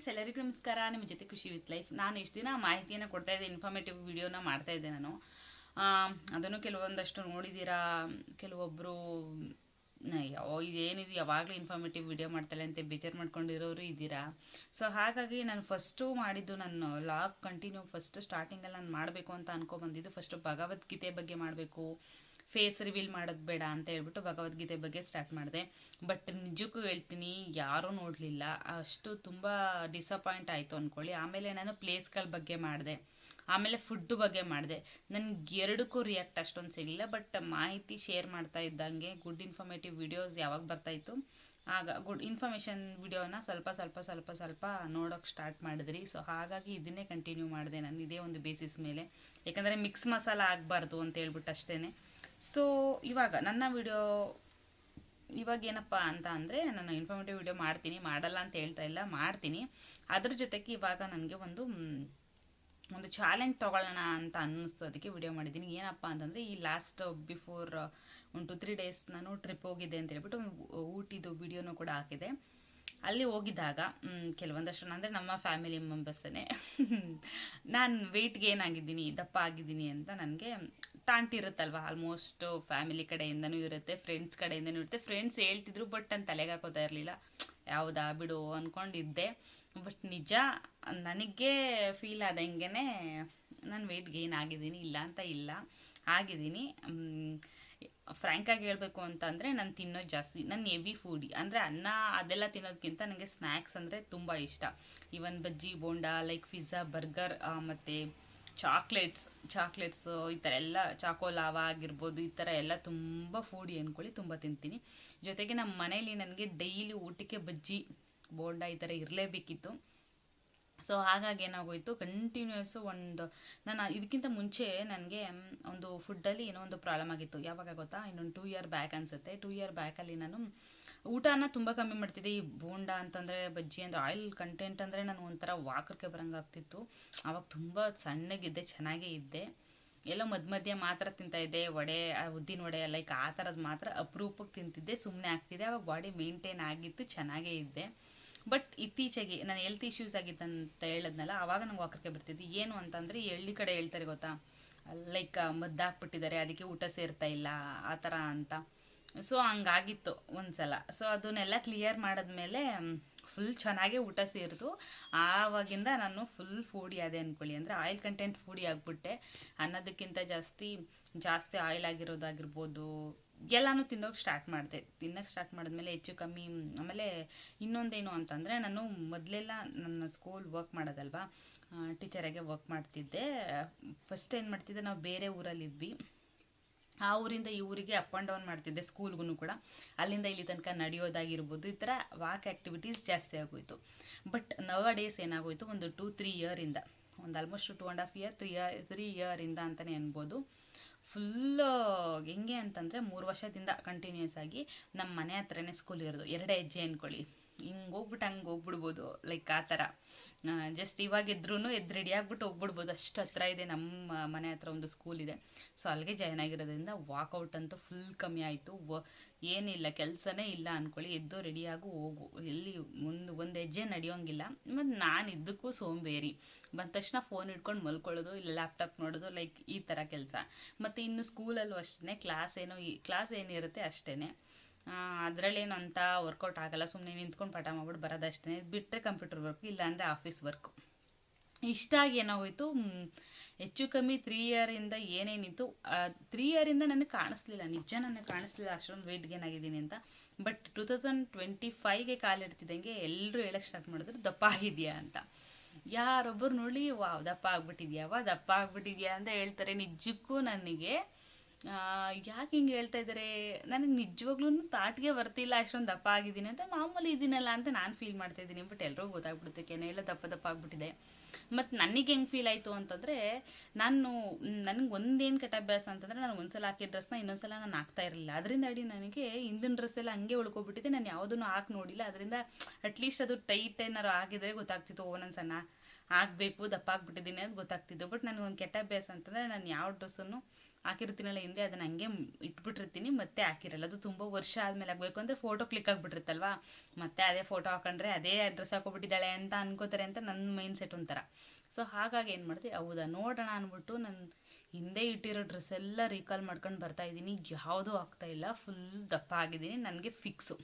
Friends ಎಲ್ಲರಿಗೂ ನಮಸ್ಕಾರ. ನಿಮ್ಮ ಜೊತೆ ಖುಷಿ ವಿತ್ ಲೈಫ್. ನಾನು ಇಷ್ಟು ದಿನ ಮಾಹಿತಿಯನ್ನು ಕೊಡ್ತಾ ಇದ್ದೆ ಇನ್ಫಾರ್ಮೇಟಿವ್ ವಿಡಿಯೋನ ಮಾಡ್ತಾ ಇದ್ದೆ ನಾನು. ಅದನ್ನು ಕೆಲವೊಂದಷ್ಟು ನೋಡಿದ್ದೀರಾ ಕೆಲವೊಬ್ಬರು ಯಾವ ಇದೇನಿದು? ಯಾವಾಗಲೂ ಇನ್ಫಾರ್ಮೇಟಿವ್ ವಿಡಿಯೋ ಮಾಡ್ತಾಳೆ ಅಂತ, ಬೇಜಾರು ಮಾಡ್ಕೊಂಡಿರೋರು ಇದ್ದೀರಾ? ಸೊ ಹಾಗಾಗಿ ನಾನು ಫಸ್ಟು ಮಾಡಿದ್ದು ನಾನು ಲಾಗ್ ಕಂಟಿನ್ಯೂ ಫಸ್ಟ್ ಸ್ಟಾರ್ಟಿಂಗಲ್ಲಿ ನಾನು ಮಾಡಬೇಕು ಅಂತ ಅನ್ಕೊಬಂದಿದ್ದು ಫಸ್ಟು ಭಗವದ್ಗೀತೆ ಬಗ್ಗೆ ಮಾಡಬೇಕು. ಫೇಸ್ ರಿವೀಲ್ ಮಾಡೋದು ಬೇಡ ಅಂತ ಹೇಳ್ಬಿಟ್ಟು ಭಗವದ್ಗೀತೆ ಬಗ್ಗೆ ಸ್ಟಾರ್ಟ್ ಮಾಡಿದೆ. ಬಟ್ ನಿಜಕ್ಕೂ ಹೇಳ್ತೀನಿ, ಯಾರೂ ನೋಡಲಿಲ್ಲ. ಅಷ್ಟು ತುಂಬ ಡಿಸಪಾಯಿಂಟ್ ಆಯಿತು ಅಂದ್ಕೊಳ್ಳಿ ಆಮೇಲೆ ನಾನು ಪ್ಲೇಸ್ಗಳ ಬಗ್ಗೆ ಮಾಡಿದೆ. ಆಮೇಲೆ ಫುಡ್ಡು ಬಗ್ಗೆ ಮಾಡಿದೆ. ನನಗೆ ಎರಡಕ್ಕೂ ರಿಯಾಕ್ಟ್ ಅಷ್ಟೊಂದು ಸಿಗಲಿಲ್ಲ ಬಟ್ ಮಾಹಿತಿ ಶೇರ್ ಮಾಡ್ತಾ ಇದ್ದಂಗೆ ಗುಡ್ ಇನ್ಫಾರ್ಮೇಟಿವ್ ವಿಡಿಯೋಸ್ ಯಾವಾಗ ಬರ್ತಾಯಿತ್ತು ಆಗ ಗುಡ್ ಇನ್ಫಾರ್ಮೇಷನ್ ವಿಡಿಯೋನ ಸ್ವಲ್ಪ ಸ್ವಲ್ಪ ಸ್ವಲ್ಪ ಸ್ವಲ್ಪ ನೋಡೋಕೆ ಸ್ಟಾರ್ಟ್ ಮಾಡಿದ್ರಿ. ಸೊ ಹಾಗಾಗಿ ಇದನ್ನೇ ಕಂಟಿನ್ಯೂ ಮಾಡಿದೆ ನಾನು ಇದೇ ಒಂದು ಬೇಸಿಸ್ ಮೇಲೆ. ಯಾಕಂದರೆ ಮಿಕ್ಸ್ ಮಸಾಲ ಆಗಬಾರ್ದು ಅಂತ ಹೇಳ್ಬಿಟ್ಟು ಅಷ್ಟೇ ಸೊ ಇವಾಗ ನನ್ನ ವಿಡಿಯೋ ಇವಾಗ ಏನಪ್ಪ ಅಂತ ಅಂದರೆ ನಾನು ಇನ್ಫಾರ್ಮೇಟಿವ್ ವಿಡಿಯೋ ಮಾಡ್ತೀನಿ, ಮಾಡಲ್ಲ ಅಂತ ಹೇಳ್ತಾ ಇಲ್ಲ, ಮಾಡ್ತೀನಿ. ಅದ್ರ ಜೊತೆಗೆ ಇವಾಗ ನನಗೆ ಒಂದು ಒಂದು ಚಾಲೆಂಜ್ ತೊಗೊಳ್ಳೋಣ ಅಂತ ಅನ್ನಿಸ್ತು ಅದಕ್ಕೆ ವಿಡಿಯೋ ಮಾಡಿದ್ದೀನಿ. ಏನಪ್ಪ ಅಂತಂದರೆ ಈ ಲಾಸ್ಟ್ ಬಿಫೋರ್ ಒಂದು ಟು ತ್ರೀ ಡೇಸ್ ನಾನು ಟ್ರಿಪ್ ಹೋಗಿದ್ದೆ ಅಂತ ಹೇಳ್ಬಿಟ್ಟು ಊಟಿದು ವಿಡಿಯೋನೂ ಕೂಡ ಹಾಕಿದೆ. ಅಲ್ಲಿ ಹೋಗಿದ್ದಾಗ ಕೆಲವೊಂದಷ್ಟು ಅಂದರೆ ನಮ್ಮ ಫ್ಯಾಮಿಲಿ ಮೆಂಬರ್ಸೇ ನಾನು ವೆಯ್ಟ್ಗೆ ಏನಾಗಿದ್ದೀನಿ ದಪ್ಪ ಆಗಿದ್ದೀನಿ ಅಂತ ನನಗೆ ಟಾಂಟ್ ಇರುತ್ತಲ್ವ? ಆಲ್ಮೋಸ್ಟ್ ಫ್ಯಾಮಿಲಿ ಕಡೆಯಿಂದನೂ ಇರುತ್ತೆ ಫ್ರೆಂಡ್ಸ್ ಕಡೆಯಿಂದನೂ ಇರುತ್ತೆ. ಫ್ರೆಂಡ್ಸ್ ಹೇಳ್ತಿದ್ರು ಬಟ್ ನಾನು ತಲೆಗೆ ಹಾಕೋತಾ ಇರಲಿಲ್ಲ. ಯಾವುದಾ, ಬಿಡು ಅಂದ್ಕೊಂಡಿದ್ದೆ ಬಟ್ ನಿಜ, ನನಗೆ ಫೀಲ್ ಆದಂಗೆ ನಾನು ವೆಯ್ಟ್ ಗೇನ್ ಆಗಿದ್ದೀನಿ, ಇಲ್ಲ ಅಂತ ಇಲ್ಲ. ಆಗಿದ್ದೀನಿ. ಫ್ರ್ಯಾಂಕಾಗಿ ಹೇಳಬೇಕು ಅಂತಂದರೆ ನಾನು ತಿನ್ನೋದು ಜಾಸ್ತಿ. ನಾನು ಹೆವಿ ಫುಡಿ ಅಂದರೆ ಅನ್ನ, ಅದೆಲ್ಲ ತಿನ್ನೋದಕ್ಕಿಂತ ನನಗೆ ಸ್ನ್ಯಾಕ್ಸ್ ಅಂದರೆ ತುಂಬ ಇಷ್ಟ. Even bajji, bonda like pizza burger ಮತ್ತು ಚಾಕ್ಲೇಟ್ಸ್ ಚಾಕ್ಲೇಟ್ಸು ಈ ಥರ ಎಲ್ಲ ಚಾಕೋ ಲಾವ ಆಗಿರ್ಬೋದು, ಈ ಥರ ಎಲ್ಲ ತುಂಬ ಫುಡಿ ಅಂದ್ಕೊಳ್ಳಿ ತುಂಬ ತಿಂತೀನಿ. ಜೊತೆಗೆ ನಮ್ಮ ಮನೇಲಿ ನನಗೆ ಡೈಲಿ ಊಟಕ್ಕೆ ಬಜ್ಜಿ, ಬೋಂಡ ಈ ಥರ ಇರಲೇಬೇಕಿತ್ತು. ಸೊ ಹಾಗಾಗಿ ಏನಾಗೋಯ್ತು ಕಂಟಿನ್ಯೂಸ್ ಒಂದು, ನಾನು ಇದಕ್ಕಿಂತ ಮುಂಚೆ ನನಗೆ, ಒಂದು ಫುಡ್ಡಲ್ಲಿ ಏನೋ ಒಂದು ಪ್ರಾಬ್ಲಮ್ ಆಗಿತ್ತು. ಯಾವಾಗ ಗೊತ್ತಾ? ಇನ್ನೊಂದು ಟೂ ಇಯರ್ ಬ್ಯಾಕ್ ಅನಿಸುತ್ತೆ. ಟೂ ಇಯರ್ ಬ್ಯಾಕಲ್ಲಿ ನಾನು ಊಟನ ತುಂಬ ಕಮ್ಮಿ ಮಾಡ್ತಿದ್ದೆ. ಈ ಬೋಂಡ ಅಂತಂದರೆ, ಬಜ್ಜಿ ಅಂದರೆ ಆಯಿಲ್ ಕಂಟೆಂಟ್ ಅಂದರೆ ನಾನು ಒಂಥರ ವಾಕರ್ಕೆ ಬರಂಗೆ ಆಗ್ತಿತ್ತು. ಆವಾಗ ತುಂಬ ಸಣ್ಣಗಿದ್ದೆ, ಚೆನ್ನಾಗೇ ಇದ್ದೆ. ಎಲ್ಲ ಮಧ್ಯ ಮಧ್ಯೆ ಮಾತ್ರ ತಿಂತಾಯಿದ್ದೆ ವಡೆ ಉದ್ದಿನ ವಡೆ ಲೈಕ್ ಆ ಥರದ್ದು ಮಾತ್ರ ಅಪರೂಪಕ್ಕೆ ತಿಂತಿದ್ದೆ. ಸುಮ್ಮನೆ ಆಗ್ತಿದ್ದೆ. ಆವಾಗ ಬಾಡಿ ಮೇಂಟೈನ್ ಆಗಿತ್ತು, ಚೆನ್ನಾಗೇ ಇದ್ದೆ. ಬಟ್ ಇತ್ತೀಚೆಗೆ ನಾನು ಹೆಲ್ತ್ ಇಶ್ಯೂಸ್ ಅಂತ ಹೇಳಿದ್ನಲ್ಲ, ಆವಾಗ ನಂಗೆ ವಾಕರ್ಕೆ ಬರ್ತಿದ್ದೆ. ಏನು ಅಂತಂದರೆ ಎಳ್ಳಿ ಕಡೆ ಹೇಳ್ತಾರೆ ಗೊತ್ತಾ? ಲೈಕ್ ಮದ್ದಾಕ್ಬಿಟ್ಟಿದ್ದಾರೆ, ಅದಕ್ಕೆ ಊಟ ಸೇರ್ತಾ ಇಲ್ಲ, ಆ ಥರ ಅಂತ. ಸೊ ಹಂಗಾಗಿತ್ತು ಒಂದ್ಸಲ. ಸೊ ಅದನ್ನೆಲ್ಲ ಕ್ಲಿಯರ್ ಮಾಡಿದ್ಮೇಲೆ ಫುಲ್ ಚೆನ್ನಾಗೇ ಊಟ ಸೇರಿತು. ಆವಾಗಿಂದ ನಾನು ಫುಲ್ ಫೂಡಿ ಅದೇ ಅಂದ್ಕೊಳ್ಳಿ ಅಂದರೆ ಆಯಿಲ್ ಕಂಟೆಂಟ್ ಫೂಡಿ ಆಗಿಬಿಟ್ಟೆ. ಅನ್ನೋದಕ್ಕಿಂತ ಜಾಸ್ತಿ ಜಾಸ್ತಿ ಆಯಿಲ್ ಆಗಿರೋದಾಗಿರ್ಬೋದು, ಎಲ್ಲನೂ ತಿನ್ನೋಕೆ ಸ್ಟಾರ್ಟ್ ಮಾಡಿದೆ. ತಿನ್ನೋಕೆ ಸ್ಟಾರ್ಟ್ ಮಾಡಿದ್ಮೇಲೆ ಹೆಚ್ಚು ಕಮ್ಮಿ, ಆಮೇಲೆ ಇನ್ನೊಂದೇನು ಅಂತಂದರೆ, ನಾನು ಮೊದಲೆಲ್ಲ ನನ್ನ ಸ್ಕೂಲ್ ವರ್ಕ್ ಮಾಡೋದಲ್ವಾ ಟೀಚರಾಗೆ ವರ್ಕ್ ಮಾಡ್ತಿದ್ದೆ. ಫಸ್ಟ್ ಏನು ಮಾಡ್ತಿದ್ದೆ, ನಾವು ಬೇರೆ ಊರಲ್ಲಿದ್ವಿ. ಆ ಊರಿಂದ ಈ ಊರಿಗೆ ಅಪ್ ಆ್ಯಂಡ್ ಡೌನ್ ಮಾಡ್ತಿದ್ದೆ ಸ್ಕೂಲ್ಗೂ ಕೂಡ. ಅಲ್ಲಿಂದ ಇಲ್ಲಿ ತನಕ ನಡೆಯೋದಾಗಿರ್ಬೋದು, ಈ ಥರ ವಾಕ್ ಆ್ಯಕ್ಟಿವಿಟೀಸ್ ಜಾಸ್ತಿ ಆಗೋಯಿತು. ಬಟ್ ನವ ಡೇಸ್ ಏನಾಗೋಯಿತು, ಒಂದು ಟೂ ತ್ರೀ ಇಯರಿಂದ ಒಂದು almost two and half year three year three ಇಯರಿಂದ ಅಂತಲೇ ಅನ್ಬೋದು. ಫುಲ್ಲು ಹೆಂಗೆ ಅಂತಂದರೆ ಮೂರು ವರ್ಷದಿಂದ ಕಂಟಿನ್ಯೂಸ್ ಆಗಿ ನಮ್ಮ ಮನೆ ಹತ್ರನೇ ಸ್ಕೂಲ್ ಇರೋದು, ಎರಡೇ ಹೆಜ್ಜೆ ಅಂದ್ಕೊಳ್ಳಿ ಹಿಂಗೆ ಹೋಗ್ಬಿಟ್ಟು ಹಂಗೆ ಹೋಗ್ಬಿಡ್ಬೋದು ಲೈಕ್ ಆ ಥರ. ಜಸ್ಟ್ ಇವಾಗ ಇದ್ರೂ ಎದ್ದು ರೆಡಿ ಆಗ್ಬಿಟ್ಟು ಹೋಗ್ಬಿಡ್ಬೋದು. ಅಷ್ಟು ಹತ್ರ ಇದೆ ನಮ್ಮ ಮನೆ ಹತ್ರ ಒಂದು ಸ್ಕೂಲ್ ಇದೆ. ಸೊ ಅಲ್ಲಿಗೆ ಜಾಯ್ನ್ ಆಗಿರೋದ್ರಿಂದ ವಾಕೌಟ್ ಅಂತೂ ಫುಲ್ ಕಮ್ಮಿ ಆಯಿತು. ಏನಿಲ್ಲ, ಕೆಲಸನೇ ಇಲ್ಲ ಅಂದ್ಕೊಳ್ಳಿ ಎದ್ದು ರೆಡಿಯಾಗು ಹೋಗು. ಎಲ್ಲಿ ಒಂದು ಒಂದು ಹೆಜ್ಜೆ ನಡೆಯೋಂಗಿಲ್ಲ. ಮತ್ತು ನಾನು ಇದ್ದಕ್ಕೂ ಸೋಂಬೇರಿ. ಬಂದ ತಕ್ಷಣ ಫೋನ್ ಹಿಡ್ಕೊಂಡು ಮಲ್ಕೊಳ್ಳೋದು, ಇಲ್ಲ ಲ್ಯಾಪ್ಟಾಪ್ ನೋಡೋದು ಲೈಕ್ ಈ ಥರ ಕೆಲಸ. ಮತ್ತು ಇನ್ನು ಸ್ಕೂಲಲ್ಲೂ ಅಷ್ಟೇ ಕ್ಲಾಸ್ ಏನೋ ಕ್ಲಾಸ್ ಏನಿರುತ್ತೆ ಅಷ್ಟೇ ಅದರಲ್ಲೇನು ಅಂತ ವರ್ಕೌಟ್ ಆಗಲ್ಲ ಸುಮ್ಮನೆ ನಿಂತ್ಕೊಂಡು ಪಾಠ ಮಾಡ್ಬಿಟ್ಟು ಬರೋದಷ್ಟೇ. ಬಿಟ್ಟರೆ ಕಂಪ್ಯೂಟರ್ ವರ್ಕ್ ಇಲ್ಲಾಂದರೆ ಆಫೀಸ್ ವರ್ಕ್ ಇಷ್ಟಾಗಿ ಏನಾಗೋಯ್ತು? ಹೆಚ್ಚು ಕಮ್ಮಿ ತ್ರೀ ಇಯರಿಂದ ಏನೇನಿತ್ತು? ತ್ರೀ ಇಯರಿಂದ ನನಗೆ ಕಾಣಿಸ್ಲಿಲ್ಲ. ನಿಜ ನನಗೆ ಕಾಣಿಸ್ಲಿಲ್ಲ ಅಷ್ಟೊಂದು ವೆಯ್ಟ್ ಗೇನ್ ಆಗಿದ್ದೀನಿ ಅಂತ. ಬಟ್ ಟೂ ತೌಸಂಡ್ ಟ್ವೆಂಟಿ ಫೈವ್ಗೆ ಕಾಲಿಡ್ತಿದ್ದಂಗೆ ಎಲ್ಲರೂ ಹೇಳಕ್ಕೆ ಸ್ಟಾರ್ಟ್ ಮಾಡಿದ್ರು, ದಪ್ಪ ಆಗಿದೆಯಾ ಅಂತ. ಯಾರೊಬ್ಬರು ನೋಡಿ ವಾವ್, ದಪ್ಪ ಆಗ್ಬಿಟ್ಟಿದ್ಯಾವ ದಪ್ಪ ಆಗ್ಬಿಟ್ಟಿದ್ಯಾ ಅಂತ ಹೇಳ್ತಾರೆ. ನಿಜಕ್ಕೂ ನನಗೆ ಯಾಕೆ ಹಿಂಗೆ ಹೇಳ್ತಾ ಇದ್ದಾರೆ ನನಗೆ ನಿಜವಾಗ್ಲೂ ತಾಟ್ಗೆ ಬರ್ತಿಲ್ಲ, ಅಷ್ಟೊಂದು ದಪ್ಪ ಆಗಿದ್ದೀನಿ ಅಂತ ಮಾಮೂಲಿ ಇದೀನಲ್ಲ ಅಂತ ನಾನು ಫೀಲ್ ಮಾಡ್ತಾ ಇದ್ದೀನಿ. ಬಟ್ ಎಲ್ರಿಗೂ ಗೊತ್ತಾಗ್ಬಿಡುತ್ತೆ ಕೆನೆ, ಎಲ್ಲ ದಪ್ಪ ದಪ್ಪ ಆಗ್ಬಿಟ್ಟಿದೆ. ಮತ್ತು ನನಗೆ ಹೆಂಗೆ ಫೀಲ್ ಆಯಿತು ಅಂತಂದರೆ, ನಾನು, ನನಗೆ ಒಂದೇನು ಕೆಟ್ಟ ಅಂತಂದರೆ ನಾನು ಒಂದ್ಸಲ ಹಾಕಿದ ಡ್ರೆಸ್ನ ಇನ್ನೊಂದ್ಸಲ ನಾನು ಹಾಕ್ತಾ ಇರಲಿಲ್ಲ. ಅದರಿಂದ ಅಡಿ ನನಗೆ ಹಿಂದಿನ ಡ್ರೆಸ್ ಎಲ್ಲ ಹಂಗೆ ಉಳ್ಕೊಬಿಟ್ಟಿದ್ದೆ ನಾನು ಯಾವುದನ್ನು ಹಾಕಿ ನೋಡಿಲ್ಲ. ಅದರಿಂದ ಅಟ್ಲೀಸ್ಟ್ ಅದು ಟೈಟ್ ಏನಾರು ಆಗಿದ್ರೆ ಗೊತ್ತಾಗ್ತಿತ್ತು, ಓ ನನ್ನ ಸಣ್ಣ ದಪ್ಪ ಆಗ್ಬಿಟ್ಟಿದ್ದೀನಿ ಅಂತ ಗೊತ್ತಾಗ್ತಿತ್ತು. ಬಟ್ ನನಗೆ ಒಂದು ಕೆಟ್ಟ ಅಭ್ಯಾಸ ಅಂತಂದರೆ ನಾನು ಯಾವ ಡ್ರೆಸ್ಸನ್ನು ಹಾಕಿರ್ತೀನಲ್ಲ ಹಿಂದೆ, ಅದನ್ನ ಹಂಗೆ ಇಟ್ಬಿಟ್ಟಿರ್ತೀನಿ, ಮತ್ತೆ ಹಾಕಿರಲ್ಲ. ಅದು ತುಂಬ ವರ್ಷ ಆದಮೇಲೆ ಆಗಬೇಕು ಅಂದರೆ ಫೋಟೋ ಕ್ಲಿಕ್ ಆಗಿಬಿಟ್ಟಿರುತ್ತಲ್ವಾ? ಮತ್ತೆ ಅದೇ ಫೋಟೋ ಹಾಕೊಂಡ್ರೆ ಅದೇ ಅಡ್ರೆಸ್ ಹಾಕೊಬಿಟ್ಟಿದ್ದಾಳೆ ಅಂತ ಅನ್ಕೋತಾರೆ ಅಂತ ನನ್ನ ಮೈಂಡ್ ಸೆಟ್ ಒಂಥರ. ಸೊ ಹಾಗಾಗಿ ಏನು ಮಾಡಿದೆ, ಹೌದಾ, ನೋಡೋಣ ಅಂದ್ಬಿಟ್ಟು ನನ್ನ ಹಿಂದೆ ಇಟ್ಟಿರೋ ಡ್ರೆಸ್ ಎಲ್ಲ ರೀಕಾಲ್ ಮಾಡ್ಕೊಂಡು ಬರ್ತಾ ಇದ್ದೀನಿ. ಯಾವುದೂ ಆಗ್ತಾ ಇಲ್ಲ. ಫುಲ್ ದಪ್ಪ ಆಗಿದ್ದೀನಿ. ನನಗೆ ಫಿಕ್ಸು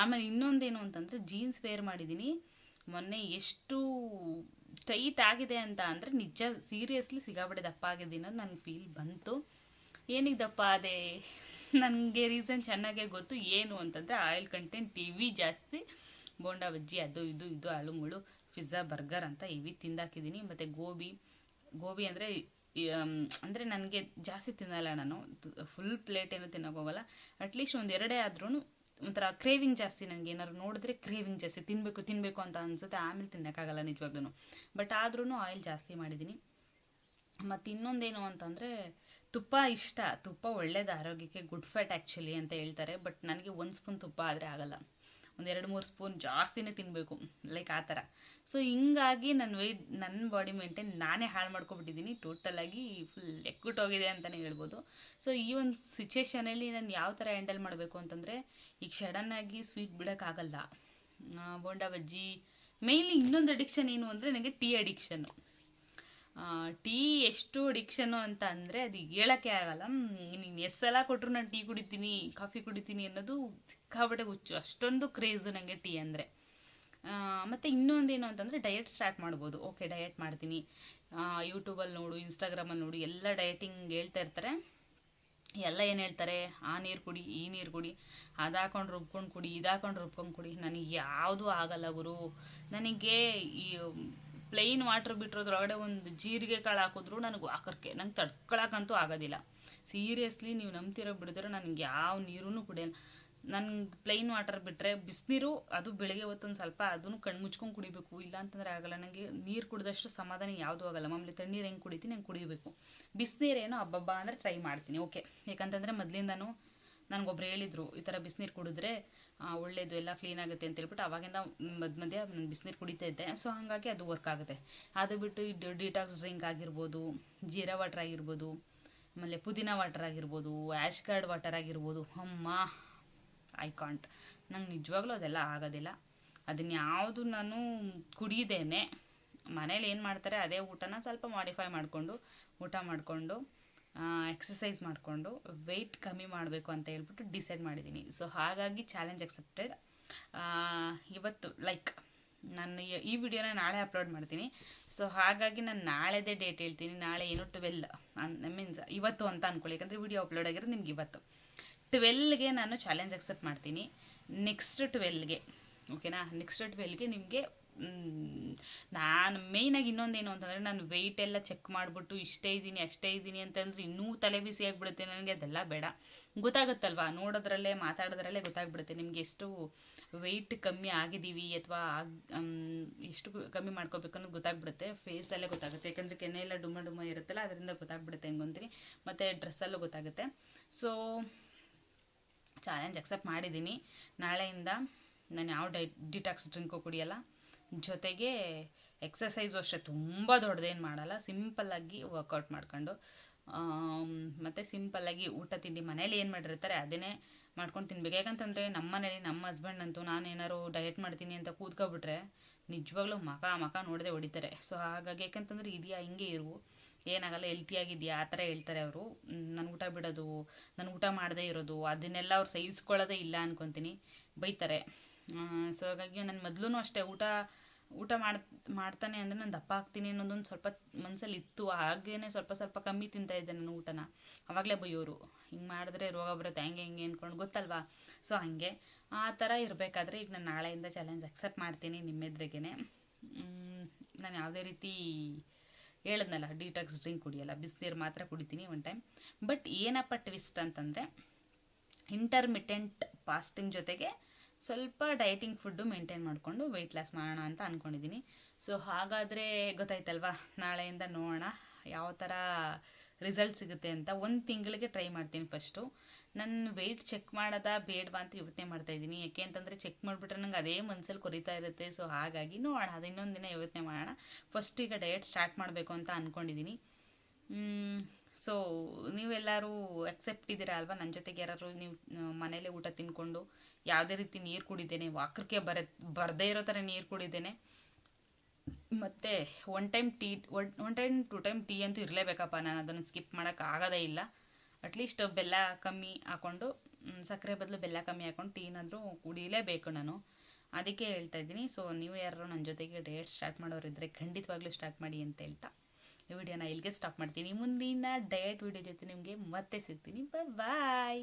ಆಮೇಲೆ ಇನ್ನೊಂದೇನು ಅಂತಂದರೆ ಜೀನ್ಸ್ ವೇರ್ ಮಾಡಿದ್ದೀನಿ. ಮೊನ್ನೆ ಎಷ್ಟು ಟೈಟ್ ಆಗಿದೆ ಅಂತ ಅಂದರೆ ನಿಜ ಸೀರಿಯಸ್ಲಿ ಸಿಗಾಬಿಡಿ ದಪ್ಪ ಆಗಿದೆ ಅನ್ನೋದು ನನಗೆ ಫೀಲ್ ಬಂತು. ಏನಿಗೆ ದಪ್ಪ ಅದೇ? ನನಗೆ ರೀಸನ್ ಚೆನ್ನಾಗೇ ಗೊತ್ತು. ಏನು ಅಂತಂದರೆ ಆಯಿಲ್ ಕಂಟೆಂಟ್ ಟಿ ವಿ ಜಾಸ್ತಿ. ಬೋಂಡಾ ಬಜ್ಜಿ ಅದು ಇದು ಇದು ಅಳುಮುಳು ಪಿಜ್ಜಾ ಬರ್ಗರ್ ಅಂತ ಇವಿ ತಿಂದಾಕಿದ್ದೀನಿ ಮತ್ತು ಗೋಬಿ ಗೋಬಿ ಅಂದರೆ ಅಂದರೆ ನನಗೆ ಜಾಸ್ತಿ ತಿನ್ನಲ್ಲ ನಾನು. ಫುಲ್ ಪ್ಲೇಟ್ ಏನು ತಿನ್ನೋಕ್ಕೋಗಲ್ಲ. ಅಟ್ಲೀಸ್ಟ್ ಒಂದು ಎರಡೇ ಆದ್ರೂ ಒಂಥರ ಕ್ರೇವಿಂಗ್ ಜಾಸ್ತಿ ನನಗೆ ಏನಾದ್ರು ನೋಡಿದ್ರೆ ಕ್ರೇವಿಂಗ್ ಜಾಸ್ತಿ ತಿನ್ನಬೇಕು ತಿನ್ನಬೇಕು ಅಂತ ಅನಿಸುತ್ತೆ. ಆಮೇಲೆ ತಿನ್ನೋಕ್ಕಾಗಲ್ಲ ನಿಜವಾಗ್ಲೂ ಬಟ್ ಆದ್ರೂ ಆಯಿಲ್ ಜಾಸ್ತಿ ಮಾಡಿದ್ದೀನಿ. ಮತ್ತು ಇನ್ನೊಂದೇನು ಅಂತಂದರೆ, ತುಪ್ಪ ಇಷ್ಟ. ತುಪ್ಪ ಒಳ್ಳೇದು ಆರೋಗ್ಯಕ್ಕೆ ಗುಡ್ ಫ್ಯಾಟ್ ಆ್ಯಕ್ಚುಲಿ ಅಂತ ಹೇಳ್ತಾರೆ. ಬಟ್ ನನಗೆ ಒಂದು ಸ್ಪೂನ್ ತುಪ್ಪ ಆದರೆ ಆಗಲ್ಲ. ಒಂದು ಎರಡು ಮೂರು ಸ್ಪೂನ್ ಜಾಸ್ತಿನೇ ತಿನ್ನಬೇಕು ಲೈಕ್ ಆ ಥರ. ಸೊ ಹಿಂಗಾಗಿ ನನ್ನ ವೆಯ್ಟ್ ನನ್ನ ಬಾಡಿ ಮೇಂಟೈನ್ ನಾನೇ ಹಾಳು ಮಾಡ್ಕೊಬಿಟ್ಟಿದ್ದೀನಿ. ಟೋಟಲಾಗಿ ಫುಲ್ ಎಕ್ಕುಟ್ಟೋಗಿದೆ ಅಂತಲೇ ಹೇಳ್ಬೋದು. ಸೊ ಈ ಒಂದು ಸಿಚುವೇಷನಲ್ಲಿ ನಾನು ಯಾವ ಥರ ಹ್ಯಾಂಡಲ್ ಮಾಡಬೇಕು ಅಂತಂದರೆ, ಈಗ ಸಡನ್ನಾಗಿ ಸ್ವೀಟ್ ಬಿಡೋಕ್ಕಾಗಲ್ಲ ಬೋಂಡಾ ಬಜ್ಜಿ. ಮೇಯ್ನ್ಲಿ ಇನ್ನೊಂದು ಅಡಿಕ್ಷನ್ ಏನು ಅಂದರೆ ನನಗೆ ಟೀ ಅಡಿಕ್ಷನ್ನು ಟೀ ಎಷ್ಟು ಅಡಿಕ್ಷನು ಅಂತ ಅಂದರೆ ಅದು ಹೇಳೋಕ್ಕೆ ಆಗಲ್ಲ. ನೀನು ಎಷ್ಟು ಸಲ ಕೊಟ್ಟರು ನಾನು ಟೀ ಕುಡಿತೀನಿ, ಕಾಫಿ ಕುಡಿತೀನಿ ಅನ್ನೋದು ಸಿಕ್ಕಾಬಟ್ಟೆ ಹುಚ್ಚು. ಅಷ್ಟೊಂದು ಕ್ರೇಜು ನನಗೆ ಟೀ ಅಂದರೆ. ಮತ್ತು ಇನ್ನೊಂದೇನು ಅಂತಂದರೆ ಡಯಟ್ ಸ್ಟಾರ್ಟ್ ಮಾಡ್ಬೋದು. ಓಕೆ ಡಯಟ್ ಮಾಡ್ತೀನಿ. ಯೂಟ್ಯೂಬಲ್ಲಿ ನೋಡು ಇನ್ಸ್ಟಾಗ್ರಾಮಲ್ಲಿ ನೋಡು, ಎಲ್ಲ ಡಯಟಿಂಗ್ ಹೇಳ್ತಾ ಇರ್ತಾರೆ. ಎಲ್ಲ ಏನು ಹೇಳ್ತಾರೆ? ಆ ನೀರು ಕುಡಿ, ಈ ನೀರು ಕುಡಿ, ಅದು ಹಾಕೊಂಡು ರುಬ್ಕೊಂಡು ಕುಡಿ, ಇದು ಹಾಕೊಂಡು ರುಬ್ಕೊಂಡು ಕುಡಿ. ನನಗೆ ಯಾವುದೂ ಆಗಲ್ಲ ಗುರು. ನನಗೆ ಈ ಪ್ಲೈನ್ ವಾಟ್ರ್ ಬಿಟ್ಟಿರೋದ್ರೊಳಗಡೆ ಒಂದು ಜೀರಿಗೆ ಕಾಳು ಹಾಕಿದ್ರು ನನಗೆ ವಾಕರ್ಕೆ ನಂಗೆ ತಡ್ಕೊಳಕ್ಕಂತೂ ಆಗೋದಿಲ್ಲ. ಸೀರಿಯಸ್ಲಿ ನೀವು ನಂಬ್ತಿರೋ ಬಿಡಿದ್ರೆ ನನಗೆ ಯಾವ ನೀರೂ ಕುಡಿಯಲ್ಲ. ನನಗೆ ಪ್ಲೈನ್ ವಾಟರ್ ಬಿಟ್ಟರೆ ಬಿಸಿನೀರು ಅದು ಬೆಳಗ್ಗೆ ಹೊತ್ತೊಂದು ಸ್ವಲ್ಪ ಅದನ್ನು ಕಣ್ಣು ಮುಚ್ಕೊಂಡು ಕುಡಿಬೇಕು. ಇಲ್ಲ ಅಂತಂದರೆ ಆಗಲ್ಲ. ನನಗೆ ನೀರು ಕುಡಿದಷ್ಟು ಸಮಾಧಾನ ಯಾವುದೂ ಆಗಲ್ಲ. ಮಾಮೂಲಿ ತಣ್ಣೀರು ಹೆಂಗೆ ಕುಡಿತೀನಿ ಹಂಗೆ ಕುಡಿಬೇಕು. ಬಿಸಿನೀರೇನೋ ಹಬ್ಬಬ್ಬ ಅಂದರೆ ಟ್ರೈ ಮಾಡ್ತೀನಿ. ಓಕೆ ಯಾಕಂತಂದರೆ ಮೊದಲಿಂದನೂ ನನಗೊಬ್ರು ಹೇಳಿದರು, ಈ ಥರ ಬಿಸಿನೀರು ಕುಡಿದ್ರೆ ಒಳ್ಳೆಯದು ಎಲ್ಲ ಕ್ಲೀನ್ ಆಗುತ್ತೆ ಅಂತ ಹೇಳ್ಬಿಟ್ಟು ಅವಾಗಿಂದ ಮಧ್ಯ ಮಧ್ಯ ನಾನು ಬಿಸಿನೀರು ಕುಡಿತಾ ಇದ್ದೆ. ಸೊ ಹಾಗಾಗಿ ಅದು ವರ್ಕ್ ಆಗುತ್ತೆ. ಅದು ಬಿಟ್ಟು ಈ ಡಿಟಾಕ್ಸ್ ಡ್ರಿಂಕ್ ಆಗಿರ್ಬೋದು, ಜೀರಾ ವಾಟರ್ ಆಗಿರ್ಬೋದು, ಆಮೇಲೆ ಪುದೀನ ವಾಟರ್ ಆಗಿರ್ಬೋದು ಆ್ಯಶ್ ಕಾರ್ಡ್ ವಾಟರ್ ಆಗಿರ್ಬೋದು ಅಮ್ಮ ಐ ಕಾಂಟ್ ನಂಗೆ ನಿಜವಾಗ್ಲೂ ಅದೆಲ್ಲ ಆಗೋದಿಲ್ಲ. ಅದನ್ನ ಯಾವುದು ನಾನು ಕುಡಿದೇನೆ, ಮನೇಲಿ ಏನು ಮಾಡ್ತಾರೆ, ಅದೇ ಊಟನ ಸ್ವಲ್ಪ ಮಾಡಿಫೈ ಮಾಡಿಕೊಂಡು, ಊಟ ಮಾಡಿಕೊಂಡು ಎಕ್ಸಸೈಸ್ ಮಾಡಿಕೊಂಡು ವೆಯ್ಟ್ ಕಮ್ಮಿ ಮಾಡಬೇಕು ಅಂತ ಹೇಳ್ಬಿಟ್ಟು ಡಿಸೈಡ್ ಮಾಡಿದ್ದೀನಿ. ಸೊ ಹಾಗಾಗಿ ಚಾಲೆಂಜ್ ಅಕ್ಸೆಪ್ಟೆಡ್ ಇವತ್ತು ಲೈಕ್ ನಾನು ಈ- ವಿಡಿಯೋನ ನಾಳೆ ಅಪ್ಲೋಡ್ ಮಾಡ್ತೀನಿ. ಸೊ ಹಾಗಾಗಿ ನಾನು ನಾಳೆದೇ ಡೇಟ್ ಹೇಳ್ತೀನಿ. ನಾಳೆ ಏನು ಟ್ವೆಲ್ ಮೀನ್ಸ್ ಇವತ್ತು ಅಂತ ಅಂದ್ಕೊಳ್ಳಿ ಯಾಕಂದರೆ ವಿಡಿಯೋ ಅಪ್ಲೋಡ್ ಆಗಿರೋದು ನಿಮ್ಗೆ ಇವತ್ತು. ಟ್ವೆಲ್ಗೆ ನಾನು ಚಾಲೆಂಜ್ ಅಕ್ಸೆಪ್ಟ್ ಮಾಡ್ತೀನಿ. ನೆಕ್ಸ್ಟ್ ಟ್ವೆಲ್ಗೆ ಓಕೆನಾ ನೆಕ್ಸ್ಟ್ ಟ್ವೆಲ್ಗೆ ನಿಮಗೆ ನಾನು ಮೇಯ್ನಾಗಿ ಇನ್ನೊಂದೇನು ಅಂತಂದರೆ ನಾನು ವೆಯ್ಟ್ ಎಲ್ಲ ಚೆಕ್ ಮಾಡಿಬಿಟ್ಟು ಇಷ್ಟೇ ಇದ್ದೀನಿ, ಅಷ್ಟೇ ಇದ್ದೀನಿ ಅಂತಂದರೆ ಇನ್ನೂ ತಲೆ ಬಿಸಿ ಆಗಿಬಿಡುತ್ತೆ ನನಗೆ, ಅದೆಲ್ಲ ಬೇಡ. ಗೊತ್ತಾಗುತ್ತಲ್ವಾ? ನೋಡೋದ್ರಲ್ಲೇ, ಮಾತಾಡೋದ್ರಲ್ಲೇ ಗೊತ್ತಾಗ್ಬಿಡುತ್ತೆ ನಿಮಗೆ ಎಷ್ಟು ವೆಯ್ಟ್ ಕಮ್ಮಿ ಆಗಿದ್ದೀವಿ ಅಥವಾ ಎಷ್ಟು ಕಮ್ಮಿ ಮಾಡ್ಕೋಬೇಕು ಅನ್ನೋದು ಗೊತ್ತಾಗ್ಬಿಡುತ್ತೆ. ಫೇಸಲ್ಲೇ ಗೊತ್ತಾಗುತ್ತೆ, ಯಾಕಂದರೆ ಕೆನೆ ಎಲ್ಲ ಡುಮ ಡುಮ್ಮ ಇರುತ್ತಲ್ಲ, ಅದರಿಂದ ಗೊತ್ತಾಗ್ಬಿಡುತ್ತೆ ಹೆಂಗಂತೀನಿ ಮತ್ತು ಡ್ರೆಸ್ಸಲ್ಲೂ ಗೊತ್ತಾಗುತ್ತೆ. ಸೊ ಚಾಲೆಂಜ್ ಅಕ್ಸೆಪ್ಟ್ ಮಾಡಿದ್ದೀನಿ. ನಾಳೆಯಿಂದ ನಾನು ಯಾವ ಡೈ ಡಿಟಾಕ್ಸ್ ಡ್ರಿಂಕು ಕುಡಿಯಲ್ಲ? ಜೊತೆಗೆ ಎಕ್ಸಸೈಸು ಅಷ್ಟೇ ತುಂಬ ದೊಡ್ಡದೇನು ಮಾಡಲ್ಲ. ಸಿಂಪಲ್ಲಾಗಿ ವರ್ಕೌಟ್ ಮಾಡ್ಕೊಂಡು ಮತ್ತು ಸಿಂಪಲ್ಲಾಗಿ ಊಟ, ತಿಂಡಿ ಮನೇಲಿ ಏನು ಮಾಡಿರ್ತಾರೆ ಅದನ್ನೇ ಮಾಡ್ಕೊಂಡು ತಿನ್ಬೇಕು. ಯಾಕಂತಂದರೆ ನಮ್ಮ ಮನೇಲಿ ನಮ್ಮ ಹಸ್ಬೆಂಡ್ ಅಂತೂ ನಾನು ಏನಾರು ಡಯಟ್ ಮಾಡ್ತೀನಿ ಅಂತ ಕೂತ್ಕೊಬಿಟ್ರೆ ನಿಜವಾಗ್ಲೂ ಮಖ ಮಖ ನೋಡದೆ ಹೊಡಿತಾರೆ. ಸೊ ಹಾಗಾಗಿ ಯಾಕಂತಂದ್ರೆ ಇದೆಯಾ, ಹಿಂಗೆ ಇರು. ಏನಾಗಲ್ಲ ಹೆಲ್ತಿಯಾಗಿದೆಯಾ ಆ ಥರ ಹೇಳ್ತಾರೆ ಅವರು. ನಾನು ಊಟ ಬಿಡೋದು, ನಾನು ಊಟ ಮಾಡದೇ ಇರೋದು, ಅದನ್ನೆಲ್ಲ ಅವ್ರು ಸಹಿಸ್ಕೊಳ್ಳೋದೇ ಇಲ್ಲ ಅನ್ಕೊತೀನಿ. ಬೈತಾರೆ. ಸೊ ಹಾಗಾಗಿ ನಾನು ಮೊದಲು ಅಷ್ಟೇ ಊಟ ಊಟ ಮಾಡ್, ಮಾಡ್ತಾನೆ ಅಂದರೆ ನಾನು ದಪ್ಪ ಆಗ್ತೀನಿ ಅನ್ನೋದೊಂದು ಸ್ವಲ್ಪ ಮನಸ್ಸಲ್ಲಿ ಇತ್ತು ಹಾಗೇನೆ ಸ್ವಲ್ಪ ಸ್ವಲ್ಪ ಕಮ್ಮಿ ತಿಂತಾ ಇದ್ದೆ ನಾನು ಊಟನ. ಆವಾಗಲೇ ಬಯ್ಯೋರು ಹಿಂಗೆ ಮಾಡಿದ್ರೆ ರೋಗ ಬರುತ್ತೆ, ಹಂಗೆ ಹಿಂಗೆ ಅಂದ್ಕೊಂಡು ಗೊತ್ತಲ್ವಾ? ಸೊ ಹಾಗೆ. ಆ ಥರ ಇರಬೇಕಾದ್ರೆ ಈಗ ನಾನು ನಾಳೆಯಿಂದ ಚಾಲೆಂಜ್ ಅಕ್ಸೆಪ್ಟ್ ಮಾಡ್ತೀನಿ ನಿಮ್ಮೆದ್ರಿಗೇ ನಾನು ಯಾವುದೇ ರೀತಿ ಹೇಳಿದ್ನಲ್ಲ ಡಿಟಾಕ್ಸ್ ಡ್ರಿಂಕ್ ಕುಡಿಯಲ್ಲ. ಬಿಸಿನೀರು ಮಾತ್ರ ಕುಡಿತೀನಿ ಒನ್ ಟೈಮ್ ಬಟ್ ಏನಪ್ಪ ಟ್ವಿಸ್ಟ್ ಅಂತಂದರೆ ಇಂಟರ್ಮಿಟೆಂಟ್ ಫಾಸ್ಟಿಂಗ್ ಜೊತೆಗೆ ಸ್ವಲ್ಪ ಡಯಟಿಂಗ್ ಫುಡ್ಡು ಮೇಂಟೈನ್ ಮಾಡಿಕೊಂಡು ವೆಯ್ಟ್ ಲಾಸ್ ಮಾಡೋಣ ಅಂತ ಅಂದ್ಕೊಂಡಿದ್ದೀನಿ ಸೊ ಹಾಗಾದರೆ ಗೊತ್ತಾಯ್ತಲ್ವಾ? ನಾಳೆಯಿಂದ ನೋಡೋಣ ಯಾವ ಥರ ರಿಸಲ್ಟ್ ಸಿಗುತ್ತೆ ಅಂತ ಒಂದು ತಿಂಗಳಿಗೆ ಟ್ರೈ ಮಾಡ್ತೀನಿ ಫಸ್ಟು ನನ್ನ ವೆಯ್ಟ್ ಚೆಕ್ ಮಾಡೋದಾ ಬೇಡವಾ ಅಂತ ಯೋಚನೆ ಮಾಡ್ತಾ ಇದ್ದೀನಿ ಯಾಕೆ ಅಂತಂದರೆ ಚೆಕ್ ಮಾಡಿಬಿಟ್ರೆ ನಂಗೆ ಅದೇ ಮನಸ್ಸಲ್ಲಿ ಕೊರಿತಾ ಇರುತ್ತೆ. ಸೊ ಹಾಗಾಗಿ ನೋಡೋಣ, ಅದು ಇನ್ನೊಂದು ದಿನ ಯೋಚನೆ ಮಾಡೋಣ. ಫಸ್ಟ್ ಈಗ ಡಯಟ್ ಸ್ಟಾರ್ಟ್ ಮಾಡಬೇಕು ಅಂತ ಅಂದ್ಕೊಂಡಿದ್ದೀನಿ ಸೊ ನೀವೆಲ್ಲರೂ ಅಕ್ಸೆಪ್ಟ್ ಇದ್ದೀರಾ ಅಲ್ವಾ? ನನ್ನ ಜೊತೆಗೆ ಯಾರಾದರೂ ನೀವು ಮನೇಲೆ ಊಟ ತಿನ್ಕೊಂಡು ಯಾವುದೇ ರೀತಿ ನೀರು ಕುಡಿದ್ದೇನೆ ವಾಕರ್ಕೆ ಬರ ಬರದೇ ಇರೋ ಥರ ನೀರು ಕುಡಿದ್ದೇನೆ ಮತ್ತು one time tea one one time two time tea ಅಂತೂ ಇರಲೇಬೇಕಪ್ಪ. ನಾನು ಅದನ್ನು ಸ್ಕಿಪ್ ಮಾಡೋಕ್ಕೆ ಆಗೋದೇ ಇಲ್ಲ. ಅಟ್ಲೀಸ್ಟ್ ಬೆಲ್ಲ ಕಮ್ಮಿ ಹಾಕ್ಕೊಂಡು ಸಕ್ಕರೆ ಬದಲು ಬೆಲ್ಲ ಕಮ್ಮಿ ಹಾಕ್ಕೊಂಡು ಟೀನಾದರೂ ಕುಡಿಯಲೇಬೇಕು ನಾನು. ಅದಕ್ಕೆ ಹೇಳ್ತಾ ಇದ್ದೀನಿ. ಸೊ ನೀವು ಯಾರು ನನ್ನ ಜೊತೆಗೆ ಡಯಟ್ ಸ್ಟಾರ್ಟ್ ಮಾಡೋರಿದ್ದರೆ ಖಂಡಿತವಾಗ್ಲೂ ಸ್ಟಾರ್ಟ್ ಮಾಡಿ ಅಂತ ಹೇಳ್ತಾ. ಈ ವಿಡಿಯೋನ ಇಲ್ಲಿಗೆ ಸ್ಟಾಪ್ ಮಾಡ್ತೀನಿ. ಮುಂದಿನ ಡಯಟ್ ವಿಡಿಯೋ ಜೊತೆ ನಿಮಗೆ ಮತ್ತೆ ಸಿಗ್ತೀನಿ. ಬಾಯ್